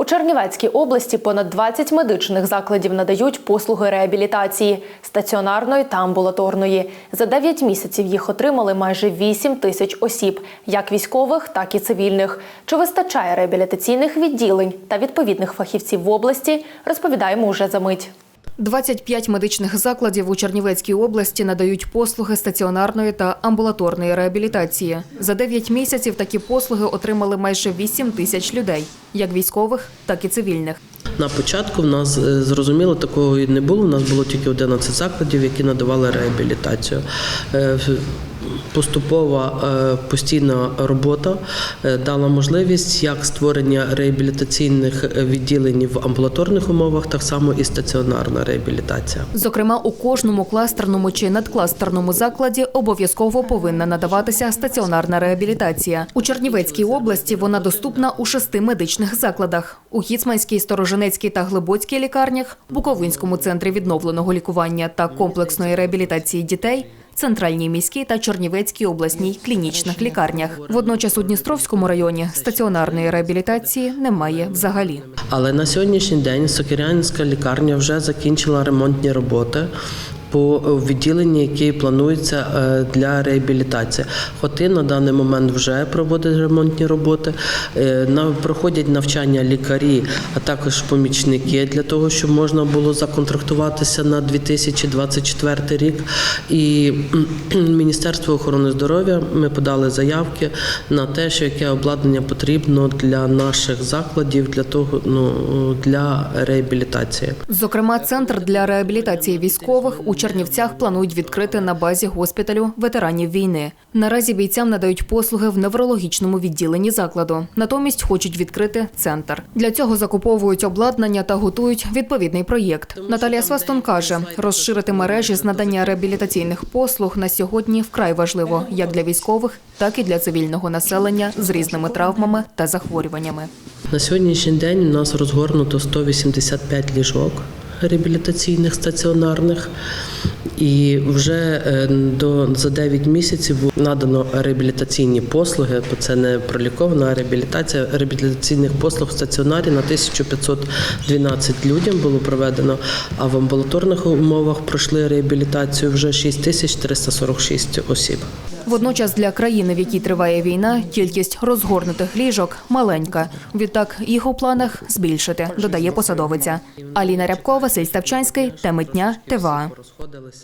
У Чернівецькій області понад 20 медичних закладів надають послуги реабілітації стаціонарної та амбулаторної. За 9 місяців їх отримали майже 8 тисяч осіб, як військових, так і цивільних. Чи вистачає реабілітаційних відділень та відповідних фахівців в області, розповідаємо уже за мить. 25 медичних закладів у Чернівецькій області надають послуги стаціонарної та амбулаторної реабілітації. За 9 місяців такі послуги отримали майже 8 тисяч людей, як військових, так і цивільних. На початку в нас е, зрозуміло такого і не було. У нас було тільки 11 закладів, які надавали реабілітацію. Поступова е, постійна робота е, дала можливість як створення реабілітаційних відділень в амбулаторних умовах, так само і стаціонарна реабілітація. Зокрема, у кожному кластерному чи надкластерному закладі обов'язково повинна надаватися стаціонарна реабілітація. У Чернівецькій області вона доступна у шести медичних закладах: у Хіцманській, Сторожинецькій та Глибоцькій лікарнях, Буковинському центрі відновленого лікування та комплексної реабілітації дітей. Центральній міській та Чернівецькій обласній клінічних лікарнях. Водночас у Дністровському районі стаціонарної реабілітації немає взагалі. Але на сьогоднішній день Сокирянська лікарня вже закінчила ремонтні роботи. По відділенні, які плануються е, для реабілітації, хоти на даний момент вже проводять ремонтні роботи. Е, Проходять навчання лікарі, а також помічники для того, щоб можна було законтрактуватися на 2024 рік. І Міністерство охорони здоров'я ми подали заявки на те, що яке обладнання потрібно для наших закладів для того, ну для реабілітації. Зокрема, центр для реабілітації військових у Чернівцях планують відкрити на базі госпіталю ветеранів війни. Наразі бійцям надають послуги в неврологічному відділенні закладу. Натомість хочуть відкрити центр. Для цього закуповують обладнання та готують відповідний проєкт. Наталія Свастон каже, розширити мережі з надання реабілітаційних послуг на сьогодні вкрай важливо як для військових, так і для цивільного населення з різними травмами та захворюваннями. На сьогоднішній день у нас розгорнуто 185 ліжок реабілітаційних стаціонарних, і вже е, до за 9 місяців надано реабілітаційні послуги, бо це не пролікована реабілітація реабілітаційних послуг в стаціонарі. На 1512 людям було проведено, а в амбулаторних умовах пройшли реабілітацію вже 6346 осіб. Водночас для країни, в якій триває війна, кількість розгорнутих ліжок маленька. Відтак їх у планах збільшити, додає посадовиця. Аліна Рябко, Василь Ставчанський, теми дня, ТВА.